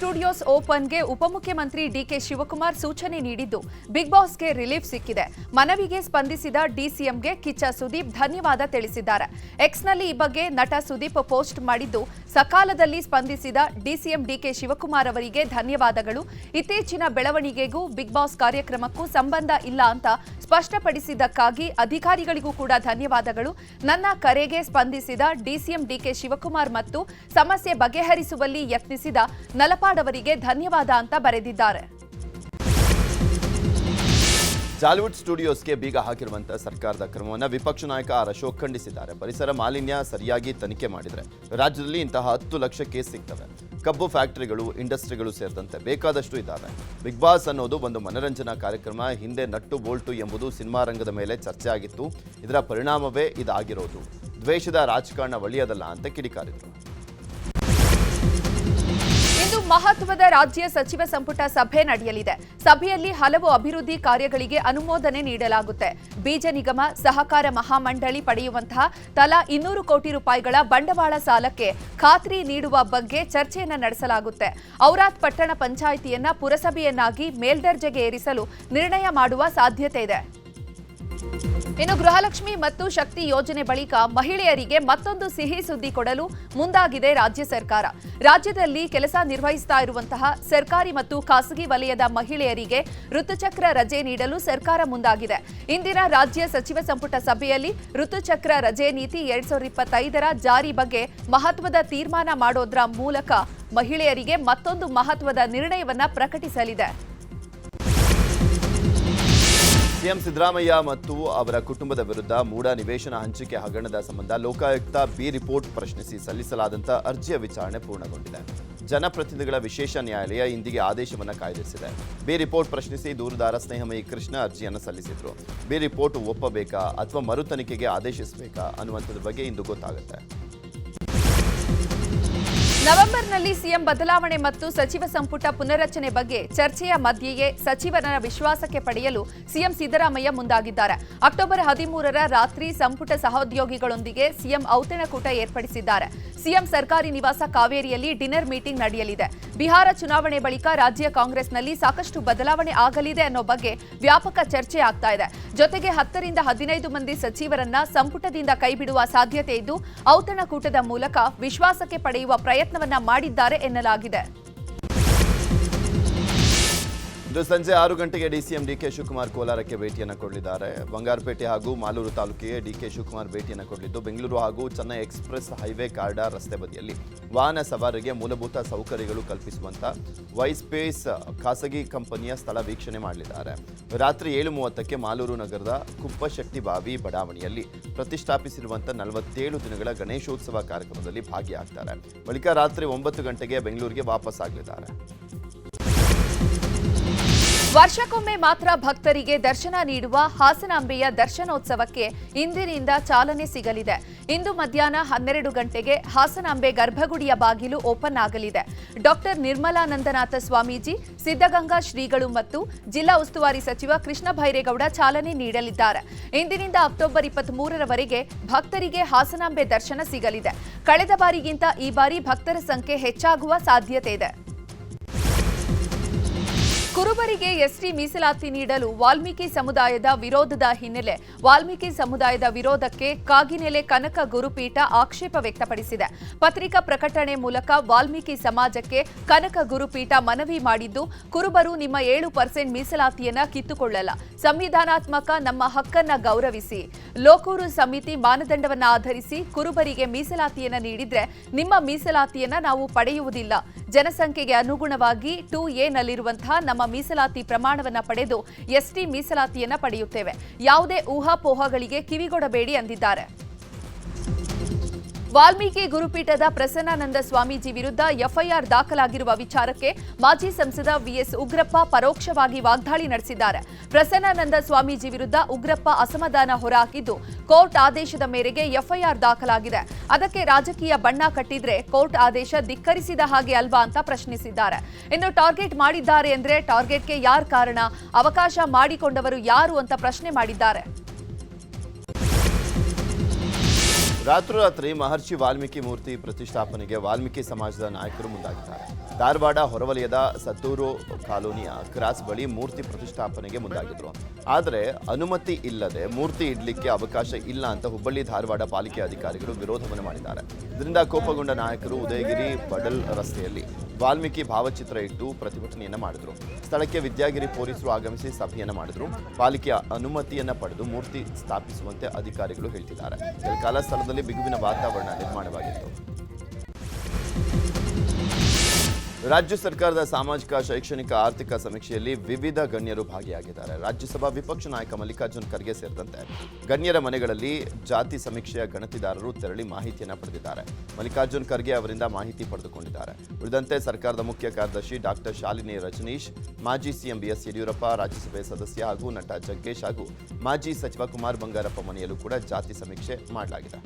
Studios ಓಪನ್ಗೆ ಉಪಮುಖ್ಯಮಂತ್ರಿ DK Shivakumar ಸೂಚನೆ ನೀಡಿದ್ದು, ಬಿಗ್ ಬಾಸ್ಗೆ ರಿಲೀಫ್ ಸಿಕ್ಕಿದೆ. ಮನವಿಗೆ ಸ್ಪಂದಿಸಿದ ಡಿಸಿಎಂಗೆ ಕಿಚ್ಚ ಸುದೀಪ್ ಧನ್ಯವಾದ ತಿಳಿಸಿದ್ದಾರೆ. ಎಕ್ಸ್ನಲ್ಲಿ ಈ ಬಗ್ಗೆ ನಟ ಸುದೀಪ್ ಪೋಸ್ಟ್ ಮಾಡಿದ್ದು, ಸಕಾಲದಲ್ಲಿ ಸ್ಪಂದಿಸಿದ ಡಿಸಿಎಂ ಡಿಕೆ ಶಿವಕುಮಾರ್ ಅವರಿಗೆ ಧನ್ಯವಾದಗಳು. ಇತ್ತೀಚಿನ ಬೆಳವಣಿಗೆಗೂ ಬಿಗ್ ಬಾಸ್ ಕಾರ್ಯಕ್ರಮಕ್ಕೂ ಸಂಬಂಧ ಇಲ್ಲ ಅಂತ ಸ್ಪಷ್ಟಪಡಿಸಿದ್ದಕ್ಕಾಗಿ ಅಧಿಕಾರಿಗಳಿಗೂ ಕೂಡ ಧನ್ಯವಾದಗಳು. ನನ್ನ ಕರೆಗೆ ಸ್ಪಂದಿಸಿದ ಡಿಸಿಎಂ ಡಿಕೆ ಶಿವಕುಮಾರ್ ಮತ್ತು ಸಮಸ್ಯೆ ಬಗೆಹರಿಸುವಲ್ಲಿ ಯತ್ನಿಸಿದ ನಲಪಾಡ್ ಅವರಿಗೆ ಧನ್ಯವಾದ ಅಂತ ಬರೆದಿದ್ದಾರೆ. ಜಾಲಿವುಡ್ ಸ್ಟುಡಿಯೋಸ್ಗೆ ಬೀಗ ಹಾಕಿರುವಂತಹ ಸರ್ಕಾರದ ಕ್ರಮವನ್ನು ವಿಪಕ್ಷ ನಾಯಕ ಆರ್ ಅಶೋಕ್ ಖಂಡಿಸಿದ್ದಾರೆ. ಪರಿಸರ ಮಾಲಿನ್ಯ ಸರಿಯಾಗಿ ತನಿಖೆ ಮಾಡಿದರೆ ರಾಜ್ಯದಲ್ಲಿ ಇಂತಹ ಹತ್ತು ಲಕ್ಷ ಕೇಸ್ ಸಿಗ್ತವೆ. ಕಬ್ಬು ಫ್ಯಾಕ್ಟರಿಗಳು, ಇಂಡಸ್ಟ್ರಿಗಳು ಸೇರಿದಂತೆ ಬೇಕಾದಷ್ಟು ಇದ್ದಾವೆ. ಬಿಗ್ ಬಾಸ್ ಅನ್ನೋದು ಒಂದು ಮನರಂಜನಾ ಕಾರ್ಯಕ್ರಮ, ಹಿಂದೆ ನಟ್ಟು ಬೋಲ್ಟು ಎಂಬುದು ಸಿನಿಮಾ ರಂಗದ ಮೇಲೆ ಚರ್ಚೆ ಆಗಿತ್ತು. ಇದರ ಪರಿಣಾಮವೇ ಇದಾಗಿರೋದು. ದ್ವೇಷದ ರಾಜಕಾರಣ ಒಳ್ಳೆಯದಲ್ಲ ಅಂತ ಕಿಡಿಕಾರಿದರು. ಇಂದು ಮಹತ್ವದ ರಾಜ್ಯ ಸಚಿವ ಸಂಪುಟ ಸಭೆ ನಡೆಯಲಿದೆ. ಸಭೆಯಲ್ಲಿ ಹಲವು ಅಭಿವೃದ್ಧಿ ಕಾರ್ಯಗಳಿಗೆ ಅನುಮೋದನೆ ನೀಡಲಾಗುತ್ತೆ. ಬೀಜ ನಿಗಮ, ಸಹಕಾರ ಮಹಾಮಂಡಳಿ ಪಡೆಯುವಂತಹ ತಲಾ ಇನ್ನೂರು ಕೋಟಿ ರೂಪಾಯಿಗಳ ಬಂಡವಾಳ ಸಾಲಕ್ಕೆ ಖಾತ್ರಿ ನೀಡುವ ಬಗ್ಗೆ ಚರ್ಚೆಯನ್ನು ನಡೆಸಲಾಗುತ್ತೆ. ಔರಾತ್ ಪಟ್ಟಣ ಪಂಚಾಯಿತಿಯನ್ನ ಪುರಸಭೆಯನ್ನಾಗಿ ಮೇಲ್ದರ್ಜೆಗೆ ಏರಿಸಲು ನಿರ್ಣಯ ಮಾಡುವ ಸಾಧ್ಯತೆ ಇದೆ. ಇನ್ನು ಗೃಹಲಕ್ಷ್ಮಿ ಮತ್ತು ಶಕ್ತಿ ಯೋಜನೆ ಬಳಿಕ ಮಹಿಳೆಯರಿಗೆ ಮತ್ತೊಂದು ಸಿಹಿ ಸುದ್ದಿ ಕೊಡಲು ಮುಂದಾಗಿದೆ ರಾಜ್ಯ ಸರ್ಕಾರ. ರಾಜ್ಯದಲ್ಲಿ ಕೆಲಸ ನಿರ್ವಹಿಸ್ತಾ ಇರುವಂತಹ ಸರ್ಕಾರಿ ಮತ್ತು ಖಾಸಗಿ ವಲಯದ ಮಹಿಳೆಯರಿಗೆ ಋತುಚಕ್ರ ರಜೆ ನೀಡಲು ಸರ್ಕಾರ ಮುಂದಾಗಿದೆ. ಇಂದಿನ ರಾಜ್ಯ ಸಚಿವ ಸಂಪುಟ ಸಭೆಯಲ್ಲಿ ಋತುಚಕ್ರ ರಜೆ ನೀತಿ ಎರಡ್ ಸಾವಿರದ ಇಪ್ಪತ್ತೈದರ ಜಾರಿ ಬಗ್ಗೆ ಮಹತ್ವದ ತೀರ್ಮಾನ ಮಾಡೋದ್ರ ಮೂಲಕ ಮಹಿಳೆಯರಿಗೆ ಮತ್ತೊಂದು ಮಹತ್ವದ ನಿರ್ಣಯವನ್ನ ಪ್ರಕಟಿಸಲಿದೆ. ಸಿಎಂ ಸಿದ್ದರಾಮಯ್ಯ ಮತ್ತು ಅವರ ಕುಟುಂಬದ ವಿರುದ್ಧ ಮೂಡ ನಿವೇಶನ ಹಂಚಿಕೆ ಹಗರಣದ ಸಂಬಂಧ ಲೋಕಾಯುಕ್ತ ಬಿ ರಿಪೋರ್ಟ್ ಪ್ರಶ್ನಿಸಿ ಸಲ್ಲಿಸಲಾದಂಥ ಅರ್ಜಿಯ ವಿಚಾರಣೆ ಪೂರ್ಣಗೊಂಡಿದೆ. ಜನಪ್ರತಿನಿಧಿಗಳ ವಿಶೇಷ ನ್ಯಾಯಾಲಯ ಇಂದಿಗೆ ಆದೇಶವನ್ನು ಕಾಯ್ದಿರಿಸಿದೆ. ಬಿ ರಿಪೋರ್ಟ್ ಪ್ರಶ್ನಿಸಿ ದೂರುದಾರ ಸ್ನೇಹಮಯಿ ಕೃಷ್ಣ ಅರ್ಜಿಯನ್ನು ಸಲ್ಲಿಸಿದರು. ಬಿ ರಿಪೋರ್ಟ್ ಒಪ್ಪಬೇಕಾ ಅಥವಾ ಮರು ತನಿಖೆಗೆ ಆದೇಶಿಸಬೇಕಾ ಅನ್ನುವಂಥದ್ರ ಬಗ್ಗೆ ಇಂದು ಗೊತ್ತಾಗುತ್ತೆ. ನವೆಂಬರ್ನಲ್ಲಿ ಸಿಎಂ ಬದಲಾವಣೆ ಮತ್ತು ಸಚಿವ ಸಂಪುಟ ಪುನರಚನೆ ಬಗ್ಗೆ ಚರ್ಚೆಯ ಮಧ್ಯೆಯೇ ಸಚಿವರ ವಿಶ್ವಾಸಕ್ಕೆ ಪಡೆಯಲು ಸಿಎಂ ಸಿದ್ದರಾಮಯ್ಯ ಮುಂದಾಗಿದ್ದಾರೆ. ಅಕ್ಟೋಬರ್ ಹದಿಮೂರರ ರಾತ್ರಿ ಸಂಪುಟ ಸಹೋದ್ಯೋಗಿಗಳೊಂದಿಗೆ ಸಿಎಂ ಔತಣಕೂಟ ಏರ್ಪಡಿಸಿದ್ದಾರೆ. ಸಿಎಂ ಸರ್ಕಾರಿ ನಿವಾಸ ಕಾವೇರಿಯಲ್ಲಿ ಡಿನ್ನರ್ ಮೀಟಿಂಗ್ ನಡೆಯಲಿದೆ. ಬಿಹಾರ ಚುನಾವಣೆ ಬಳಿಕ ರಾಜ್ಯ ಕಾಂಗ್ರೆಸ್ನಲ್ಲಿ ಸಾಕಷ್ಟು ಬದಲಾವಣೆ ಆಗಲಿದೆ ಅನ್ನೋ ಬಗ್ಗೆ ವ್ಯಾಪಕ ಚರ್ಚೆ ಆಗ್ತಾ ಇದೆ. ಜೊತೆಗೆ ಹತ್ತರಿಂದ ಹದಿನೈದು ಮಂದಿ ಸಚಿವರನ್ನ ಸಂಪುಟದಿಂದ ಕೈಬಿಡುವ ಸಾಧ್ಯತೆ ಇದ್ದು, ಔತಣಕೂಟದ ಮೂಲಕ ವಿಶ್ವಾಸಕ್ಕೆ ಪಡೆಯುವ ಪ್ರಯತ್ನವನ್ನ ಮಾಡಿದ್ದಾರೆ ಎನ್ನಲಾಗಿದೆ. ಇಂದು ಸಂಜೆ ಆರು ಗಂಟೆಗೆ ಡಿಸಿಎಂ ಡಿಕೆ ಶಿವಕುಮಾರ್ ಕೋಲಾರಕ್ಕೆ ಭೇಟಿಯನ್ನು ಕೊಡಲಿದ್ದಾರೆ. ಬಂಗಾರಪೇಟೆ ಹಾಗೂ ಮಾಲೂರು ತಾಲೂಕಿಗೆ ಡಿಕೆ ಶಿವಕುಮಾರ್ ಭೇಟಿಯನ್ನು ಕೊಡಲಿದ್ದು, ಬೆಂಗಳೂರು ಹಾಗೂ ಚೆನ್ನೈ ಎಕ್ಸ್ಪ್ರೆಸ್ ಹೈವೇ ಕಾರ್ಡಾರ್ ರಸ್ತೆ ಬದಿಯಲ್ಲಿ ವಾಹನ ಸವಾರರಿಗೆ ಮೂಲಭೂತ ಸೌಕರ್ಯಗಳು ಕಲ್ಪಿಸುವಂತ ವೈಸ್ಪೇಸ್ ಖಾಸಗಿ ಕಂಪನಿಯ ಸ್ಥಳ ವೀಕ್ಷಣೆ ಮಾಡಲಿದ್ದಾರೆ. ರಾತ್ರಿ ಏಳು ಮೂವತ್ತಕ್ಕೆ ಮಾಲೂರು ನಗರದ ಕುಪ್ಪಶಕ್ತಿ ಬಾವಿ ಬಡಾವಣೆಯಲ್ಲಿ ಪ್ರತಿಷ್ಠಾಪಿಸಿರುವಂಥ ನಲವತ್ತೇಳು ದಿನಗಳ ಗಣೇಶೋತ್ಸವ ಕಾರ್ಯಕ್ರಮದಲ್ಲಿ ಭಾಗಿಯಾಗ್ತಾರೆ. ಬಳಿಕ ರಾತ್ರಿ ಒಂಬತ್ತು ಗಂಟೆಗೆ ಬೆಂಗಳೂರಿಗೆ ವಾಪಸ್ ಆಗಲಿದ್ದಾರೆ ವರ್ಷಕ್ಕೊಮ್ಮೆ ಮಾತ್ರ ಭಕ್ತರಿಗೆ ದರ್ಶನ ನೀಡುವ ಹಾಸನಾಂಬೆಯ ದರ್ಶನೋತ್ಸವಕ್ಕೆ ಇಂದಿನಿಂದ ಚಾಲನೆ ಸಿಗಲಿದೆ. ಇಂದು ಮಧ್ಯಾಹ್ನ ಹನ್ನೆರಡು ಗಂಟೆಗೆ ಹಾಸನಾಂಬೆ ಗರ್ಭಗುಡಿಯ ಬಾಗಿಲು ಓಪನ್ ಆಗಲಿದೆ. ಡಾಕ್ಟರ್ ನಿರ್ಮಲಾನಂದನಾಥ ಸ್ವಾಮೀಜಿ, ಸಿದ್ಧಗಂಗಾ ಶ್ರೀಗಳು ಮತ್ತು ಜಿಲ್ಲಾ ಉಸ್ತುವಾರಿ ಸಚಿವ ಕೃಷ್ಣ ಭೈರೇಗೌಡ ಚಾಲನೆ ನೀಡಲಿದ್ದಾರೆ. ಇಂದಿನಿಂದ ಅಕ್ಟೋಬರ್ ಇಪ್ಪತ್ತ್ ಮೂರರವರೆಗೆ ಭಕ್ತರಿಗೆ ಹಾಸನಾಂಬೆ ದರ್ಶನ ಸಿಗಲಿದೆ. ಕಳೆದ ಬಾರಿಗಿಂತ ಈ ಬಾರಿ ಭಕ್ತರ ಸಂಖ್ಯೆ ಹೆಚ್ಚಾಗುವ ಸಾಧ್ಯತೆ ಇದೆ. ಕುರುಬರಿಗೆ ಎಸ್ಟಿ ಮೀಸಲಾತಿ ನೀಡಲು ವಾಲ್ಮೀಕಿ ಸಮುದಾಯದ ವಿರೋಧದ ಹಿನ್ನೆಲೆ. ವಾಲ್ಮೀಕಿ ಸಮುದಾಯದ ವಿರೋಧಕ್ಕೆ ಕಾಗಿನೆಲೆ ಕನಕ ಗುರುಪೀಠ ಆಕ್ಷೇಪ ವ್ಯಕ್ತಪಡಿಸಿದೆ. ಪತ್ರಿಕಾ ಪ್ರಕಟಣೆ ಮೂಲಕ ವಾಲ್ಮೀಕಿ ಸಮಾಜಕ್ಕೆ ಕನಕ ಗುರುಪೀಠ ಮನವಿ ಮಾಡಿದ್ದು, ಕುರುಬರು ನಿಮ್ಮ ಏಳು ಪರ್ಸೆಂಟ್ ಮೀಸಲಾತಿಯನ್ನ ಕಿತ್ತುಕೊಳ್ಳಲ್ಲ. ಸಂವಿಧಾನಾತ್ಮಕ ನಮ್ಮ ಹಕ್ಕನ್ನ ಗೌರವಿಸಿ. ಲೋಕೂರು ಸಮಿತಿ ಮಾನದಂಡವನ್ನ ಆಧರಿಸಿ ಕುರುಬರಿಗೆ ಮೀಸಲಾತಿಯನ್ನ ನೀಡಿದ್ರೆ ನಿಮ್ಮ ಮೀಸಲಾತಿಯನ್ನ ನಾವು ಪಡೆಯುವುದಿಲ್ಲ. ಜನಸಂಖ್ಯೆಗೆ ಅನುಗುಣವಾಗಿ ಟು ಎ ನಲ್ಲಿರುವಂತಹ ನಮ್ಮ ಮೀಸಲಾತಿ ಪ್ರಮಾಣವನ್ನ ಪಡೆದು ಎಸ್ಟಿ ಮೀಸಲಾತಿಯನ್ನ ಪಡೆಯುತ್ತೇವೆ. ಯಾವುದೇ ಊಹಾಪೋಹಗಳಿಗೆ ಕಿವಿಗೊಡಬೇಡಿ ಅಂದಿದ್ದಾರೆ. ವಾಲ್ಮೀಕಿ ಗುರುಪೀಠದ ಪ್ರಸನ್ನಾನಂದ ಸ್ವಾಮೀಜಿ ವಿರುದ್ಧ ಎಫ್ಐಆರ್ ದಾಖಲಾಗಿರುವ ವಿಚಾರಕ್ಕೆ ಮಾಜಿ ಸಂಸದ ವಿಎಸ್ ಉಗ್ರಪ್ಪ ಪರೋಕ್ಷವಾಗಿ ವಾಗ್ದಾಳಿ ನಡೆಸಿದ್ದಾರೆ. ಪ್ರಸನ್ನಾನಂದ ಸ್ವಾಮೀಜಿ ವಿರುದ್ಧ ಉಗ್ರಪ್ಪ ಅಸಮಾಧಾನ ಹೊರಹಾಕಿದ್ದು, ಕೋರ್ಟ್ ಆದೇಶದ ಮೇರೆಗೆ ಎಫ್ಐಆರ್ ದಾಖಲಾಗಿದೆ. ಅದಕ್ಕೆ ರಾಜಕೀಯ ಬಣ್ಣ ಕಟ್ಟಿದ್ರೆ ಕೋರ್ಟ್ ಆದೇಶ ಧಿಕ್ಕರಿಸಿದ ಹಾಗೆ ಅಲ್ವಾ ಅಂತ ಪ್ರಶ್ನಿಸಿದ್ದಾರೆ. ಇನ್ನು ಟಾರ್ಗೆಟ್ ಮಾಡಿದ್ದಾರೆ ಅಂದ್ರೆ ಟಾರ್ಗೆಟ್ಗೆ ಯಾರು ಕಾರಣ? ಅವಕಾಶ ಮಾಡಿಕೊಂಡವರು ಯಾರು ಅಂತ ಪ್ರಶ್ನೆ ಮಾಡಿದ್ದಾರೆ. ರಾತ್ರೋರಾತ್ರಿ ಮಹರ್ಷಿ ವಾಲ್ಮೀಕಿ ಮೂರ್ತಿ ಪ್ರತಿಷ್ಠಾಪನೆಗೆ ವಾಲ್ಮೀಕಿ ಸಮಾಜದ ನಾಯಕರು ಮುಂದಾಗಿದ್ದಾರೆ. ಧಾರವಾಡ ಹೊರವಲಯದ ಸತ್ತೂರು ಕಾಲೋನಿಯ ಕ್ರಾಸ್ ಬಳಿ ಮೂರ್ತಿ ಪ್ರತಿಷ್ಠಾಪನೆಗೆ ಮುಂದಾಗಿದ್ರು. ಆದರೆ ಅನುಮತಿ ಇಲ್ಲದೆ ಮೂರ್ತಿ ಇಡಲಿಕ್ಕೆ ಅವಕಾಶ ಇಲ್ಲ ಅಂತ ಹುಬ್ಬಳ್ಳಿ ಧಾರವಾಡ ಪಾಲಿಕೆ ಅಧಿಕಾರಿಗಳು ವಿರೋಧವನ್ನು ಮಾಡಿದ್ದಾರೆ. ಇದರಿಂದ ಕೋಪಗೊಂಡ ನಾಯಕರು ಉದಯಗಿರಿ ಬಡಲ್ ರಸ್ತೆಯಲ್ಲಿ ವಾಲ್ಮೀಕಿ ಭಾವಚಿತ್ರ ಇಟ್ಟು ಪ್ರತಿಭಟನೆಯನ್ನು ಮಾಡಿದ್ರು. ಸ್ಥಳಕ್ಕೆ ವಿದ್ಯಾಗಿರಿ ಪೊಲೀಸರು ಆಗಮಿಸಿ ಸಭೆಯನ್ನು ಮಾಡಿದ್ರು. ಪಾಲಿಕೆಯ ಅನುಮತಿಯನ್ನು ಪಡೆದು ಮೂರ್ತಿ ಸ್ಥಾಪಿಸುವಂತೆ ಅಧಿಕಾರಿಗಳು ಹೇಳ್ತಿದ್ದಾರೆ. ಕೆಲ ಕಾಲ ಸ್ಥಳದಲ್ಲಿ ಬಿಗುವಿನ ವಾತಾವರಣ ನಿರ್ಮಾಣವಾಗಿತ್ತು. ರಾಜ್ಯ ಸರ್ಕಾರದ ಸಾಮಾಜಿಕ, ಶೈಕ್ಷಣಿಕ, ಆರ್ಥಿಕ ಸಮೀಕ್ಷೆಯಲ್ಲಿ ವಿವಿಧ ಗಣ್ಯರು ಭಾಗಿಯಾಗಿದ್ದಾರೆ. ರಾಜ್ಯಸಭಾ ವಿಪಕ್ಷ ನಾಯಕ ಮಲ್ಲಿಕಾರ್ಜುನ್ ಖರ್ಗೆ ಸೇರಿದಂತೆ ಗಣ್ಯರ ಮನೆಗಳಲ್ಲಿ ಜಾತಿ ಸಮೀಕ್ಷೆಯ ಗಣತಿದಾರರು ತೆರಳಿ ಮಾಹಿತಿಯನ್ನು ಪಡೆದಿದ್ದಾರೆ. ಮಲ್ಲಿಕಾರ್ಜುನ್ ಖರ್ಗೆ ಅವರಿಂದ ಮಾಹಿತಿ ಪಡೆದುಕೊಂಡಿದ್ದಾರೆ. ಉಳಿದಂತೆ ಸರ್ಕಾರದ ಮುಖ್ಯ ಕಾರ್ಯದರ್ಶಿ ಡಾಕ್ಟರ್ ಶಾಲಿನಿ ರಜನೀಶ್, ಮಾಜಿ ಸಿಎಂ ಬಿಎಸ್ ಯಡಿಯೂರಪ್ಪ, ರಾಜ್ಯಸಭೆ ಸದಸ್ಯ ಹಾಗೂ ನಟ ಜಗ್ಗೇಶ್ ಹಾಗೂ ಮಾಜಿ ಸಚಿವ ಕುಮಾರ್ ಬಂಗಾರಪ್ಪ ಮನೆಯಲ್ಲೂ ಕೂಡ ಜಾತಿ ಸಮೀಕ್ಷೆ ಮಾಡಲಾಗಿದೆ.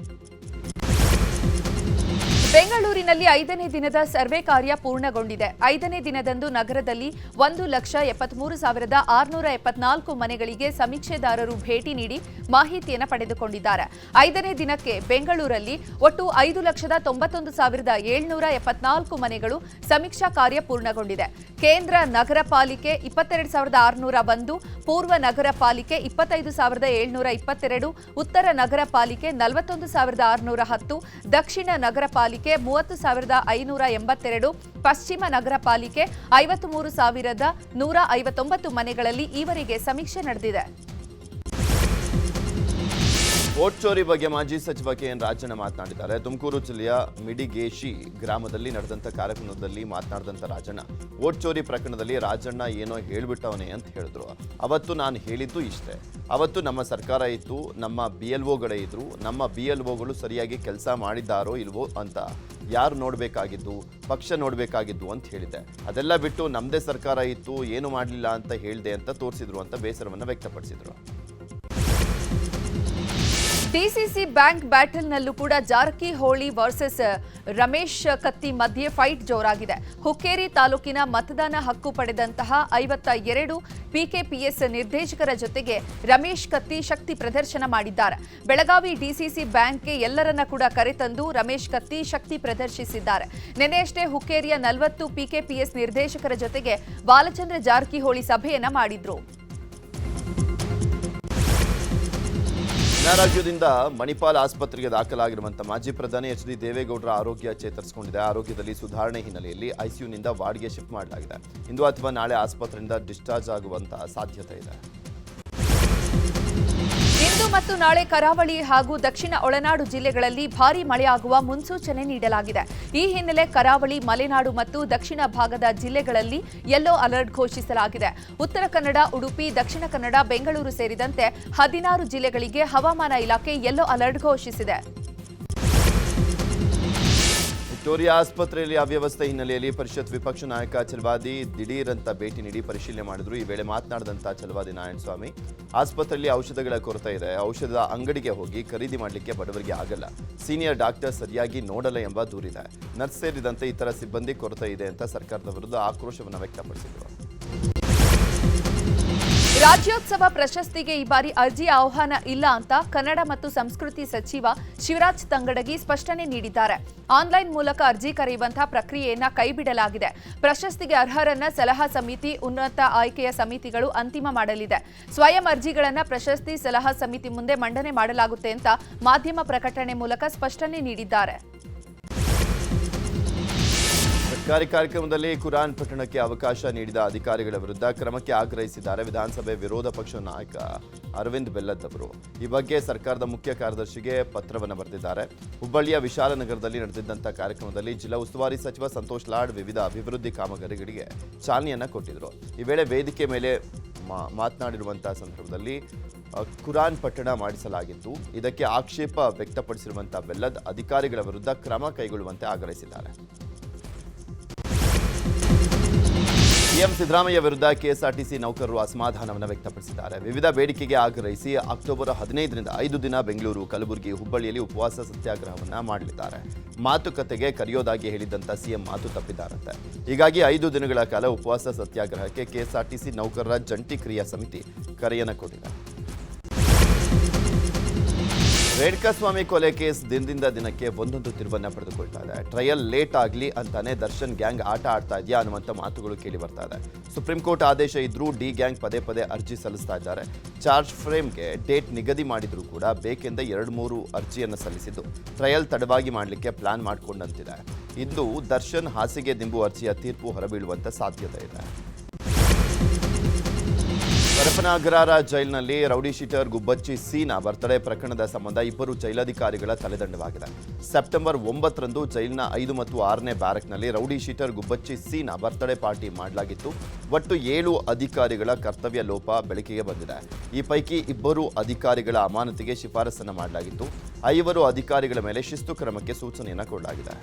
ಬೆಂಗಳೂರಿನಲ್ಲಿ ಐದನೇ ದಿನದ ಸರ್ವೆ ಕಾರ್ಯ ಪೂರ್ಣಗೊಂಡಿದೆ. ಐದನೇ ದಿನದಂದು ನಗರದಲ್ಲಿ ಒಂದು ಲಕ್ಷ ಎಪ್ಪತ್ಮೂರು ಸಾವಿರದ ಆರುನೂರ ಎಪ್ಪತ್ನಾಲ್ಕು ಮನೆಗಳಿಗೆ ಸಮೀಕ್ಷೆದಾರರು ಭೇಟಿ ನೀಡಿ ಮಾಹಿತಿಯನ್ನು ಪಡೆದುಕೊಂಡಿದ್ದಾರೆ. ಐದನೇ ದಿನಕ್ಕೆ ಬೆಂಗಳೂರಲ್ಲಿ ಒಟ್ಟು ಐದು ಲಕ್ಷದ ತೊಂಬತ್ತೊಂದು ಸಾವಿರದ ಏಳ್ನೂರ ಎಪ್ಪತ್ನಾಲ್ಕು ಮನೆಗಳು ಸಮೀಕ್ಷಾ ಕಾರ್ಯ ಪೂರ್ಣಗೊಂಡಿದೆ. ಕೇಂದ್ರ ನಗರ ಪಾಲಿಕೆ ಇಪ್ಪತ್ತೆರಡು ಸಾವಿರದ ಆರುನೂರ ಒಂದು, ಪೂರ್ವ ನಗರ ಪಾಲಿಕೆ ಇಪ್ಪತ್ತೈದು ಸಾವಿರದ ಏಳ್ನೂರ ಇಪ್ಪತ್ತೆರಡು, ಉತ್ತರ ನಗರ ಪಾಲಿಕೆ ನಲವತ್ತೊಂದು ಸಾವಿರದ ಆರುನೂರ ಹತ್ತು, ದಕ್ಷಿಣ ನಗರ ಪಾಲಿಕೆ ಮೂವತ್ತು ಸಾವಿರದ ಐನೂರ ಎಂಬತ್ತೆರಡು, ಪಶ್ಚಿಮ ನಗರ ಪಾಲಿಕೆ ಐವತ್ಮೂರು ಸಾವಿರದ ನೂರ ಐವತ್ತೊಂಬತ್ತು ಮನೆಗಳಲ್ಲಿ ಈವರೆಗೆ ಸಮೀಕ್ಷೆ ನಡೆದಿದೆ. ವೋಟ್ ಚೋರಿ ಬಗ್ಗೆ ಮಾಜಿ ಸಚಿವ ಕೆ ಎನ್ ರಾಜಣ್ಣ ಮಾತನಾಡಿದ್ದಾರೆ. ತುಮಕೂರು ಜಿಲ್ಲೆಯ ಮಿಡಿಗೇಶಿ ಗ್ರಾಮದಲ್ಲಿ ನಡೆದಂಥ ಕಾರ್ಯಕ್ರಮದಲ್ಲಿ ಮಾತನಾಡಿದಂಥ ರಾಜಣ್ಣ ವೋಟ್ ಚೋರಿ ಪ್ರಕರಣದಲ್ಲಿ ರಾಜಣ್ಣ ಏನೋ ಹೇಳ್ಬಿಟ್ಟವನೇ ಅಂತ ಹೇಳಿದ್ರು. ಅವತ್ತು ನಾನು ಹೇಳಿದ್ದು ಇಷ್ಟೇ. ಅವತ್ತು ನಮ್ಮ ಸರ್ಕಾರ ಇತ್ತು, ನಮ್ಮ ಬಿ ಎಲ್ ಒಗಳೇ ಇದ್ರು, ನಮ್ಮ ಬಿ ಎಲ್ ಒಗಳು ಸರಿಯಾಗಿ ಕೆಲಸ ಮಾಡಿದ್ದಾರೋ ಇಲ್ವೋ ಅಂತ ಯಾರು ನೋಡಬೇಕಾಗಿದ್ದು, ಪಕ್ಷ ನೋಡಬೇಕಾಗಿದ್ದು ಅಂತ ಹೇಳಿದೆ. ಅದೆಲ್ಲ ಬಿಟ್ಟು ನಮ್ಮದೇ ಸರ್ಕಾರ ಇತ್ತು, ಏನು ಮಾಡಲಿಲ್ಲ ಅಂತ ಹೇಳಿದೆ ಅಂತ ತೋರಿಸಿದ್ರು ಅಂತ ಬೇಸರವನ್ನು ವ್ಯಕ್ತಪಡಿಸಿದ್ರು. ಡಿಸಿಸಿ ಬ್ಯಾಂಕ್ ಬ್ಯಾಟಲ್ನಲ್ಲೂ ಕೂಡ ಜಾರಕಿಹೊಳಿ ವರ್ಸಸ್ ರಮೇಶ್ ಕತ್ತಿ ಮಧ್ಯೆ ಫೈಟ್ ಜೋರಾಗಿದೆ. ಹುಕ್ಕೇರಿ ತಾಲೂಕಿನ ಮತದಾನ ಹಕ್ಕು ಪಡೆದಂತಹ ಐವತ್ತ ಎರಡು ಪಿಕೆಪಿಎಸ್ ನಿರ್ದೇಶಕರ ಜೊತೆಗೆ ರಮೇಶ್ ಕತ್ತಿ ಶಕ್ತಿ ಪ್ರದರ್ಶನ ಮಾಡಿದ್ದಾರೆ. ಬೆಳಗಾವಿ ಡಿಸಿಸಿ ಬ್ಯಾಂಕ್ಗೆ ಎಲ್ಲರನ್ನ ಕೂಡ ಕರೆತಂದು ರಮೇಶ್ ಕತ್ತಿ ಶಕ್ತಿ ಪ್ರದರ್ಶಿಸಿದ್ದಾರೆ. ನಿನ್ನೆಯಷ್ಟೇ ಹುಕ್ಕೇರಿಯ ನಲವತ್ತು ಪಿಕೆಪಿಎಸ್ ನಿರ್ದೇಶಕರ ಜೊತೆಗೆ ಬಾಲಚಂದ್ರ ಜಾರಕಿಹೊಳಿ ಸಭೆಯನ್ನ ಮಾಡಿದ್ರು. ಅನಾರೋಗ್ಯದಿಂದ ಮಣಿಪಾಲ್ ಆಸ್ಪತ್ರೆಗೆ ದಾಖಲಾಗಿರುವಂತಹ ಮಾಜಿ ಪ್ರಧಾನಿ ಎಚ್ ಡಿ ದೇವೇಗೌಡರ ಆರೋಗ್ಯ ಚೇತರಿಸಿಕೊಂಡಿದೆ. ಆರೋಗ್ಯದಲ್ಲಿ ಸುಧಾರಣೆ ಹಿನ್ನೆಲೆಯಲ್ಲಿ ಐಸಿಯುನಿಂದ ವಾರ್ಡ್ಗೆ ಶಿಫ್ಟ್ ಮಾಡಲಾಗಿದೆ. ಇಂದು ಅಥವಾ ನಾಳೆ ಆಸ್ಪತ್ರೆಯಿಂದ ಡಿಸ್ಚಾರ್ಜ್ ಆಗುವಂತಹ ಸಾಧ್ಯತೆ ಇದೆ. ಇಂದು ಮತ್ತು ನಾಳೆ ಕರಾವಳಿ ಹಾಗೂ ದಕ್ಷಿಣ ಒಳನಾಡು ಜಿಲ್ಲೆಗಳಲ್ಲಿ ಭಾರೀ ಮಳೆಯಾಗುವ ಮುನ್ಸೂಚನೆ ನೀಡಲಾಗಿದೆ. ಈ ಹಿನ್ನೆಲೆ ಕರಾವಳಿ, ಮಲೆನಾಡು ಮತ್ತು ದಕ್ಷಿಣ ಭಾಗದ ಜಿಲ್ಲೆಗಳಲ್ಲಿ ಯೆಲ್ಲೋ ಅಲರ್ಟ್ ಘೋಷಿಸಲಾಗಿದೆ. ಉತ್ತರ ಕನ್ನಡ, ಉಡುಪಿ, ದಕ್ಷಿಣ ಕನ್ನಡ, ಬೆಂಗಳೂರು ಸೇರಿದಂತೆ ಹದಿನಾರು ಜಿಲ್ಲೆಗಳಿಗೆ ಹವಾಮಾನ ಇಲಾಖೆ ಯೆಲ್ಲೋ ಅಲರ್ಟ್ ಘೋಷಿಸಿದೆ. ವಿಕ್ಟೋರಿಯಾ ಆಸ್ಪತ್ರೆಯಲ್ಲಿ ಅವ್ಯವಸ್ಥೆ ಹಿನ್ನೆಲೆಯಲ್ಲಿ ಪರಿಷತ್ ವಿಪಕ್ಷ ನಾಯಕ ಚಲವಾದಿ ದಿಢೀರಂತ ಭೇಟಿ ನೀಡಿ ಪರಿಶೀಲನೆ ಮಾಡಿದ್ರು. ಈ ವೇಳೆ ಮಾತನಾಡಿದಂಥ ಚಲವಾದಿ ನಾರಾಯಣಸ್ವಾಮಿ, ಆಸ್ಪತ್ರೆಯಲ್ಲಿ ಔಷಧಗಳ ಕೊರತೆ ಇದೆ. ಔಷಧದ ಅಂಗಡಿಗೆ ಹೋಗಿ ಖರೀದಿ ಮಾಡಲಿಕ್ಕೆ ಬಡವರಿಗೆ ಆಗಲ್ಲ. ಸೀನಿಯರ್ ಡಾಕ್ಟರ್ ಸರಿಯಾಗಿ ನೋಡಲ್ಲ ಎಂಬ ದೂರಿದೆ. ನರ್ಸ್ ಸೇರಿದಂತೆ ಇತರ ಸಿಬ್ಬಂದಿ ಕೊರತೆ ಇದೆ ಅಂತ ಸರ್ಕಾರದ ವಿರುದ್ಧ ಆಕ್ರೋಶವನ್ನು ವ್ಯಕ್ತಪಡಿಸಿದರು. ರಾಜ್ಯೋತ್ಸವ ಪ್ರಶಸ್ತಿಗೆ ಈ ಬಾರಿ ಅರ್ಜಿ ಆಹ್ವಾನ ಇಲ್ಲ ಅಂತ ಕನ್ನಡ ಮತ್ತು ಸಂಸ್ಕೃತಿ ಸಚಿವ ಶಿವರಾಜ್ ತಂಗಡಗಿ ಸ್ಪಷ್ಟನೆ ನೀಡಿದ್ದಾರೆ. ಆನ್ಲೈನ್ ಮೂಲಕ ಅರ್ಜಿ ಕರೆಯುವಂತಹ ಪ್ರಕ್ರಿಯೆಯನ್ನ ಕೈಬಿಡಲಾಗಿದೆ. ಪ್ರಶಸ್ತಿಗೆ ಅರ್ಹರನ್ನ ಸಲಹಾ ಸಮಿತಿ, ಉನ್ನತ ಆಯ್ಕೆಯ ಸಮಿತಿಗಳು ಅಂತಿಮ ಮಾಡಲಿದೆ. ಸ್ವಯಂ ಅರ್ಜಿಗಳನ್ನ ಪ್ರಶಸ್ತಿ, ಸಲಹಾ ಸಮಿತಿ ಮುಂದೆ ಮಂಡನೆ ಮಾಡಲಾಗುತ್ತೆ ಅಂತ ಮಾಧ್ಯಮ ಪ್ರಕಟಣೆ ಮೂಲಕ ಸ್ಪಷ್ಟನೆ ನೀಡಿದ್ದಾರೆ. ಸರ್ಕಾರಿ ಕಾರ್ಯಕ್ರಮದಲ್ಲಿ ಕುರಾನ್ ಪಠಣಕ್ಕೆ ಅವಕಾಶ ನೀಡಿದ ಅಧಿಕಾರಿಗಳ ವಿರುದ್ಧ ಕ್ರಮಕ್ಕೆ ಆಗ್ರಹಿಸಿದ್ದಾರೆ ವಿಧಾನಸಭೆ ವಿರೋಧ ಪಕ್ಷ ನಾಯಕ ಅರವಿಂದ್ ಬೆಲ್ಲದ್ ಅವರು. ಈ ಬಗ್ಗೆ ಸರ್ಕಾರದ ಮುಖ್ಯ ಕಾರ್ಯದರ್ಶಿಗೆ ಪತ್ರವನ್ನು ಬರೆದಿದ್ದಾರೆ. ಹುಬ್ಬಳ್ಳಿಯ ವಿಶಾಲನಗರದಲ್ಲಿ ನಡೆದಿದ್ದಂಥ ಕಾರ್ಯಕ್ರಮದಲ್ಲಿ ಜಿಲ್ಲಾ ಉಸ್ತುವಾರಿ ಸಚಿವ ಸಂತೋಷ್ ಲಾಡ್ ವಿವಿಧ ಅಭಿವೃದ್ಧಿ ಕಾಮಗಾರಿಗಳಿಗೆ ಚಾಲನೆಯನ್ನು ಕೊಟ್ಟಿದ್ದರು ಈ ವೇಳೆ ವೇದಿಕೆ ಮೇಲೆ ಮಾತನಾಡಿರುವಂತಹ ಸಂದರ್ಭದಲ್ಲಿ ಕುರಾನ್ ಪಠಣ ಮಾಡಿಸಲಾಗಿತ್ತು. ಇದಕ್ಕೆ ಆಕ್ಷೇಪ ವ್ಯಕ್ತಪಡಿಸಿರುವಂತಹ ಬೆಲ್ಲದ್ ಅಧಿಕಾರಿಗಳ ವಿರುದ್ಧ ಕ್ರಮ ಕೈಗೊಳ್ಳುವಂತೆ ಆಗ್ರಹಿಸಿದ್ದಾರೆ. ಸಿಎಂ ಸಿದ್ದರಾಮಯ್ಯ ವಿರುದ್ಧ ಕೆಎಸ್ಆರ್ಟಿಸಿ ನೌಕರರು ಅಸಮಾಧಾನವನ್ನು ವ್ಯಕ್ತಪಡಿಸಿದ್ದಾರೆ. ವಿವಿಧ ಬೇಡಿಕೆಗೆ ಆಗ್ರಹಿಸಿ ಅಕ್ಟೋಬರ್ ಹದಿನೈದರಿಂದ ಐದು ದಿನ ಬೆಂಗಳೂರು, ಕಲಬುರಗಿ, ಹುಬ್ಬಳ್ಳಿಯಲ್ಲಿ ಉಪವಾಸ ಸತ್ಯಾಗ್ರಹವನ್ನು ಮಾಡಲಿದ್ದಾರೆ. ಮಾತುಕತೆಗೆ ಕರೆಯೋದಾಗಿ ಹೇಳಿದ್ದಂಥ ಸಿಎಂ ಮಾತು ತಪ್ಪಿದ್ದಾರಂತೆ. ಹೀಗಾಗಿ ಐದು ದಿನಗಳ ಕಾಲ ಉಪವಾಸ ಸತ್ಯಾಗ್ರಹಕ್ಕೆ ಕೆಎಸ್ಆರ್ಟಿಸಿ ನೌಕರರ ಜಂಟಿ ಕ್ರಿಯಾ ಸಮಿತಿ ಕರೆಯನ್ನು ಕೊಟ್ಟಿದೆ. ರೇಣುಕಾಸ್ವಾಮಿ ಕೊಲೆ ಕೇಸ್ ದಿನದಿಂದ ದಿನಕ್ಕೆ ಒಂದೊಂದು ತಿರುವನ್ನ ಪಡೆದುಕೊಳ್ತಾ ಇದೆ. ಟ್ರಯಲ್ ಲೇಟ್ ಆಗಲಿ ಅಂತಾನೆ ದರ್ಶನ್ ಗ್ಯಾಂಗ್ ಆಟ ಆಡ್ತಾ ಇದೆಯಾ ಅನ್ನುವಂಥ ಮಾತುಗಳು ಕೇಳಿ ಬರ್ತಾ ಇದೆ. ಸುಪ್ರೀಂ ಕೋರ್ಟ್ ಆದೇಶ ಇದ್ರೂ ಡಿ ಗ್ಯಾಂಗ್ ಪದೇ ಪದೇ ಅರ್ಜಿ ಸಲ್ಲಿಸ್ತಾ ಇದ್ದಾರೆ. ಚಾರ್ಜ್ ಫ್ರೇಮ್ಗೆ ಡೇಟ್ ನಿಗದಿ ಮಾಡಿದರೂ ಕೂಡ ಬೇಕೆಂದ ಎರಡು ಮೂರು ಅರ್ಜಿಯನ್ನು ಸಲ್ಲಿಸಿದ್ದು. ಟ್ರಯಲ್ ತಡವಾಗಿ ಮಾಡಲಿಕ್ಕೆ ಪ್ಲಾನ್ ಮಾಡಿಕೊಂಡಂತಿದೆ. ಇಂದು ದರ್ಶನ್ ಹಾಸಿಗೆ ದಿಂಬು ಅರ್ಜಿಯ ತೀರ್ಪು ಹೊರಬೀಳುವಂಥ ಸಾಧ್ಯತೆ ಇದೆ. ಪರಪನಗರಾರ ಜೈಲಿನಲ್ಲಿ rowdy sheeter Gubbachi Seena birthday ಪ್ರಕರಣದ ಸಂಬಂಧ ಇಬ್ಬರು ಜೈಲಾಧಿಕಾರಿಗಳ ತಲೆದಂಡವಾಗಿದೆ. ಸೆಪ್ಟೆಂಬರ್ ಒಂಬತ್ತರಂದು ಜೈಲಿನ ಐದು ಮತ್ತು ಆರನೇ ಬ್ಯಾರಕ್ನಲ್ಲಿ rowdy sheeter Gubbachi Seena birthday party ಮಾಡಲಾಗಿತ್ತು. ಒಟ್ಟು ಏಳು ಅಧಿಕಾರಿಗಳ ಕರ್ತವ್ಯ ಲೋಪ ಬೆಳಕಿಗೆ ಬಂದಿದೆ. ಈ ಪೈಕಿ ಇಬ್ಬರು ಅಧಿಕಾರಿಗಳ ಅಮಾನತಿಗೆ ಶಿಫಾರಸನ್ನು ಮಾಡಲಾಗಿತ್ತು. ಐವರು ಅಧಿಕಾರಿಗಳ ಮೇಲೆ ಶಿಸ್ತು ಕ್ರಮಕ್ಕೆ ಸೂಚನೆಯನ್ನು ಕೊಡಲಾಗಿದೆ.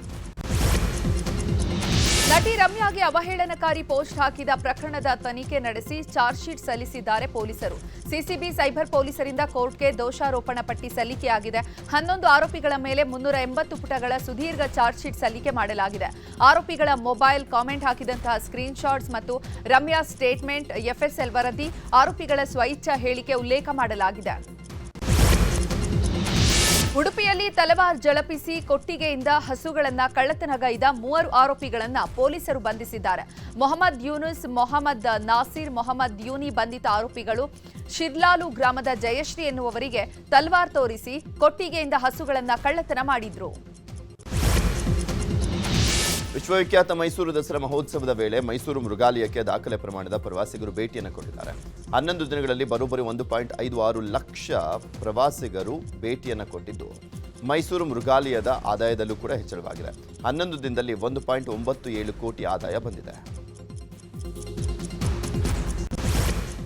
ನಟಿ ರಮ್ಯಾಗೆ ಅವಹೇಳನಕಾರಿ ಪೋಸ್ಟ್ ಹಾಕಿದ ಪ್ರಕರಣದ ತನಿಖೆ ನಡೆಸಿ ಚಾರ್ಜ್ ಶೀಟ್ ಸಲ್ಲಿಸಿದ್ದಾರೆ ಪೊಲೀಸರು. ಸಿಸಿಬಿ ಸೈಬರ್ ಪೊಲೀಸರಿಂದ ಕೋರ್ಟ್ಗೆ ದೋಷಾರೋಪಣ ಪಟ್ಟಿ ಸಲ್ಲಿಕೆಯಾಗಿದೆ. ಹನ್ನೊಂದು ಆರೋಪಿಗಳ ಮೇಲೆ ಮುನ್ನೂರ ಎಂಬತ್ತು ಪುಟಗಳ ಸುದೀರ್ಘ ಚಾರ್ಜ್ ಶೀಟ್ ಸಲ್ಲಿಕೆ ಮಾಡಲಾಗಿದೆ. ಆರೋಪಿಗಳ ಮೊಬೈಲ್ ಕಾಮೆಂಟ್ ಹಾಕಿದಂತಹ ಸ್ಕ್ರೀನ್ ಶಾಟ್ಸ್ ಮತ್ತು ರಮ್ಯಾ ಸ್ಟೇಟ್ಮೆಂಟ್ ಎಫ್ಎಸ್ಎಲ್ ವರದಿ ಆರೋಪಿಗಳ ಸ್ವಇಚ್ಛಾ ಹೇಳಿಕೆ ಉಲ್ಲೇಖ ಮಾಡಲಾಗಿದೆ. ಉಡುಪಿಯಲ್ಲಿ ತಲವಾರ್ ಜಳಪಿಸಿ ಕೊಟ್ಟಿಗೆಯಿಂದ ಹಸುಗಳನ್ನ ಕಳ್ಳತನಗೈದ ಮೂವರು ಆರೋಪಿಗಳನ್ನ ಪೊಲೀಸರು ಬಂಧಿಸಿದ್ದಾರೆ. ಮೊಹಮ್ಮದ್ ಯೂನುಸ್, ಮೊಹಮ್ಮದ್ ನಾಸೀರ್, ಮೊಹಮ್ಮದ್ ಯೂನಿ ಬಂಧಿತ ಆರೋಪಿಗಳು ಶಿರ್ಲಾಲು ಗ್ರಾಮದ ಜಯಶ್ರೀ ಎನ್ನುವವರಿಗೆ ತಲ್ವಾರ್ ತೋರಿಸಿ ಕೊಟ್ಟಿಗೆಯಿಂದ ಹಸುಗಳನ್ನ ಕಳ್ಳತನ ಮಾಡಿದ್ರು. ವಿಶ್ವವಿಖ್ಯಾತ ಮೈಸೂರು ದಸರಾ ಮಹೋತ್ಸವದ ವೇಳೆ ಮೈಸೂರು ಮೃಗಾಲಯಕ್ಕೆ ದಾಖಲೆ ಪ್ರಮಾಣದ ಪ್ರವಾಸಿಗರು ಭೇಟಿಯನ್ನು ಕೊಟ್ಟಿದ್ದಾರೆ. ಹನ್ನೊಂದು ದಿನಗಳಲ್ಲಿ ಬರೋಬ್ಬರಿ ಒಂದು ಪಾಯಿಂಟ್ ಐದು ಆರು ಲಕ್ಷ ಪ್ರವಾಸಿಗರು ಭೇಟಿಯನ್ನು ಕೊಟ್ಟಿದ್ದು, ಮೈಸೂರು ಮೃಗಾಲಯದ ಆದಾಯದಲ್ಲೂ ಕೂಡ ಹೆಚ್ಚಳವಾಗಿದೆ. ಹನ್ನೊಂದು ದಿನದಲ್ಲಿ ಒಂದು ಪಾಯಿಂಟ್ ಒಂಬತ್ತು ಏಳು ಕೋಟಿ ಆದಾಯ ಬಂದಿದೆ.